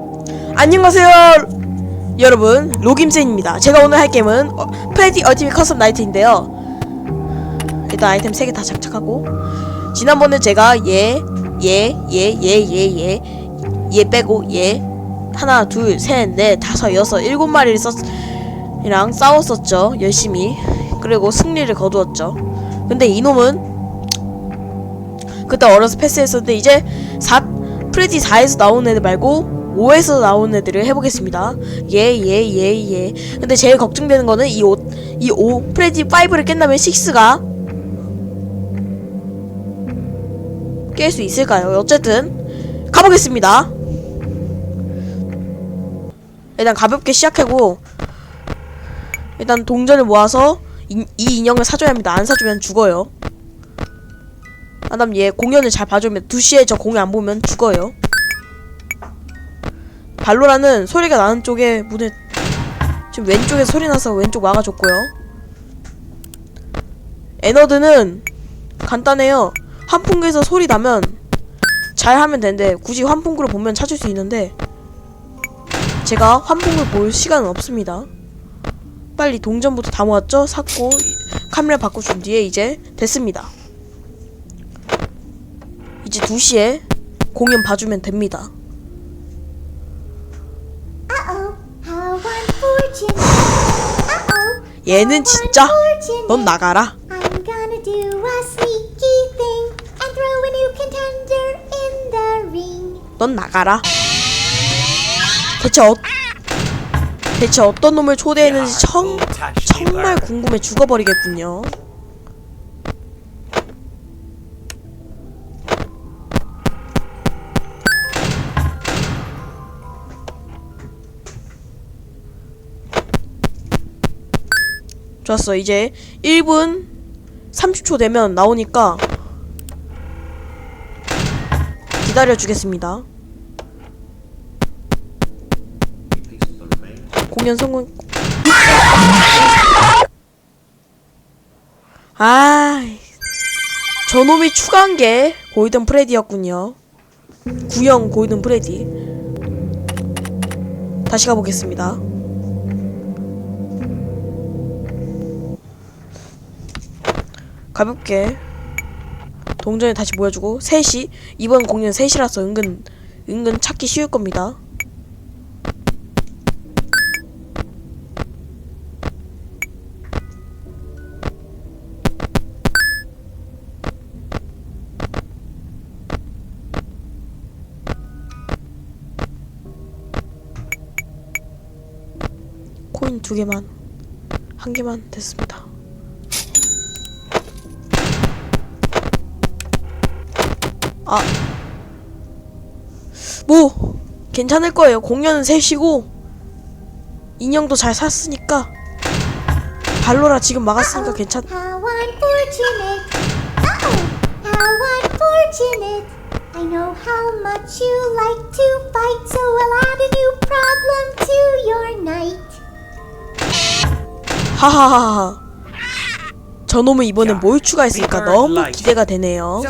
안녕하세요 여러분. 로김쌤입니다. 제가 오늘 할 게임은 어, 프레디 얼티밋 커스텀 나이트인데요. 일단 아이템 3개 다 장착하고 지난번에 제가 얘, 얘, 얘, 얘, 얘, 얘, 얘 빼고 얘 하나, 둘, 셋, 넷, 다섯, 여섯, 일곱 마리를 썼, 이랑 싸웠었죠. 열심히. 그리고 승리를 거두었죠. 근데 이놈은 그때 어려서 패스했었는데 이제 4 프레디 4에서 나온 애들 말고 5에서 나온 애들을 해보겠습니다. 예, 예, 예, 예. 근데 제일 걱정되는 거는 이 5, 이 5, 프레디 5를 깬다면 6가 깰 수 있을까요? 어쨌든, 가보겠습니다. 일단 가볍게 시작하고, 일단 동전을 모아서 이, 이 인형을 사줘야 합니다. 안 사주면 죽어요. 아, 다음 얘 공연을 잘 봐주면 2시에 저 공연 안 보면 죽어요. 발로라는 소리가 나는 쪽에 문을 지금 왼쪽에 소리 나서 왼쪽 막아줬고요. 에너드는 간단해요. 환풍구에서 소리 나면 잘 하면 되는데 굳이 환풍구를 보면 찾을 수 있는데 제가 환풍구를 볼 시간은 없습니다. 빨리 동전부터 다 모았죠? 샀고 카메라 바꿔준 뒤에 이제 됐습니다. 이제 2시에 공연 봐주면 됩니다. Uh-oh, how unfortunate. Uh-oh, 얘는 진짜 넌 나가라. I'm gonna do a sneaky thing and throw a new contender in the ring. 넌 나가라. 대체 어 대체 어떤 놈을 초대했는지 청, 정말 궁금해 죽어버리겠군요. 좋았어. 이제 1분 30초 되면 나오니까 기다려 주겠습니다. 공연 성공. 아, 저놈이 추가한 게 골든 프레디였군요. 구형 골든 프레디. 다시 가보겠습니다. 가볍게 동전을 다시 모여주고 3시 이번 공연 3시라서 은근 은근 찾기 쉬울 겁니다. 코인 두 개만 한 개만 됐습니다. 아, 뭐 괜찮을 거예요. 공연은 셋이고 인형도 잘 샀으니까 발로라 지금 막았으니까 괜찮. How unfortunate. Uh-oh, how unfortunate. I know how much you like to fight, so I'll add a new problem to your night. 하하하하. 저놈은 이번에 뭘 추가했을까? 너무 기대가 되네요.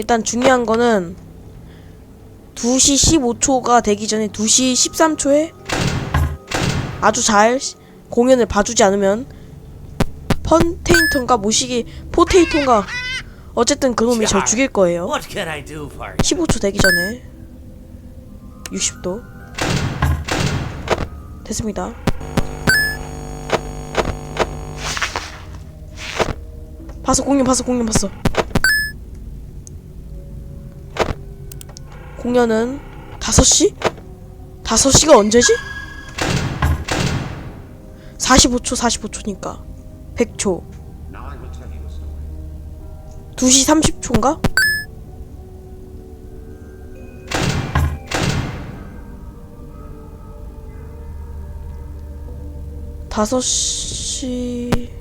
일단 중요한 거는 2시 15초가 되기 전에 2시 13초에 아주 잘 시- 공연을 봐주지 않으면 펀테이턴가 모시기 포테이톤가 어쨌든 그놈이 절 죽일 거예요. What can I do for you? 15초 되기 전에 60도 됐습니다. 봤어 공연 봤어 공연 봤어. 공연은 5시? 5시가 언제지? 45초 45초니까 100초 2시 30초인가? 다섯 시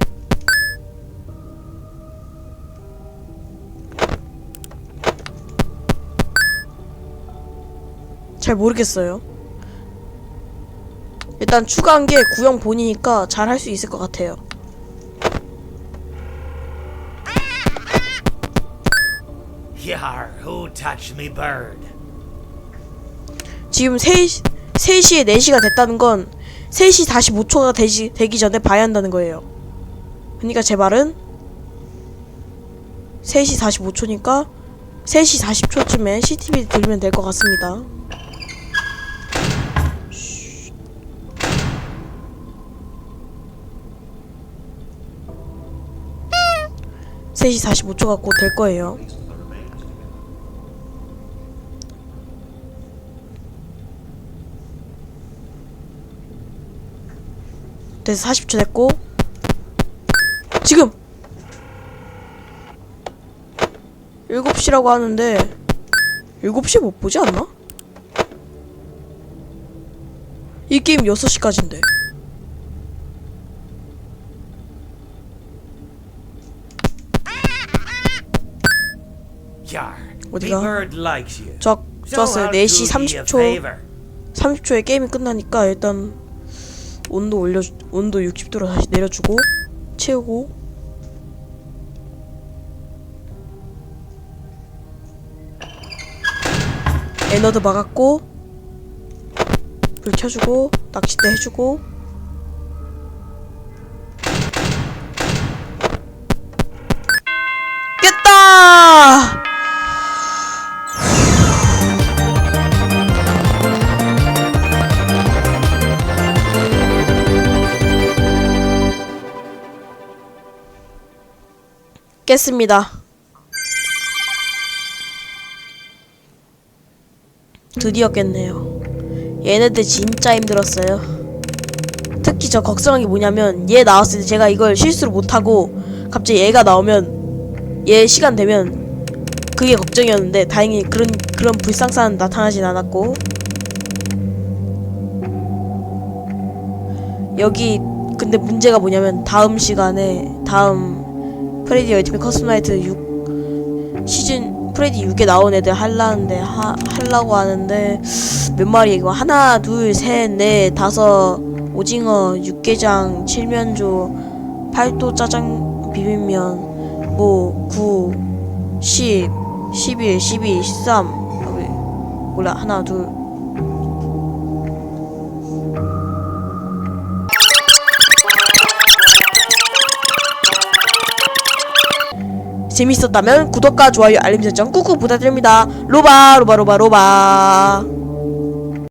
잘 모르겠어요. 일단 추가한 게 구형 본이니까 잘 할 수 있을 것 같아요. Yar, who touched me bird? 지금 3, 3시에 4시가 됐다는 건 3시 45초가 되지, 되기 전에 봐야 한다는 거예요. 그러니까 제 말은 3시 45초니까 3시 40초쯤에 CTV 들으면 될 것 같습니다. (3시 45초가 곧될 거예요) 그래서 40초 됐고 지금 7시라고 하는데 7시에 못 보지 않나? 이 게임 6시까지인데 어디가? So 좋았어요 I'll 4시 do ye a 30초 favor. 30초에 게임이 끝나니까 일단 온도 올려 온도 60도로 다시 내려주고 채우고 에너드 막았고 불 켜주고 낚싯대 해주고 깼습니다. 드디어 깼네요. 얘네들 진짜 힘들었어요. 특히 저 걱정한 게 뭐냐면 얘 나왔을 때 제가 이걸 실수를 못하고 갑자기 얘가 나오면 얘 시간 되면 그게 걱정이었는데 다행히 그런 그런 불상사는 나타나진 않았고 여기 근데 문제가 뭐냐면 다음 시간에 다음 프레디 얼티밋 커스텀 나이트 6 시즌 프레디 6에 나온 애들 할라는데 하, 할라고 하는데 몇 마리 이거 하나 둘 셋 넷 다섯 오징어 육개장 칠면조 팔도 짜장 비빔면 뭐 9 10 11 12 13 아, 왜 몰라. 하나 둘 재밌었다면 구독과 좋아요 알림 설정 꾹꾹 부탁드립니다. 로바 로바 로바 로바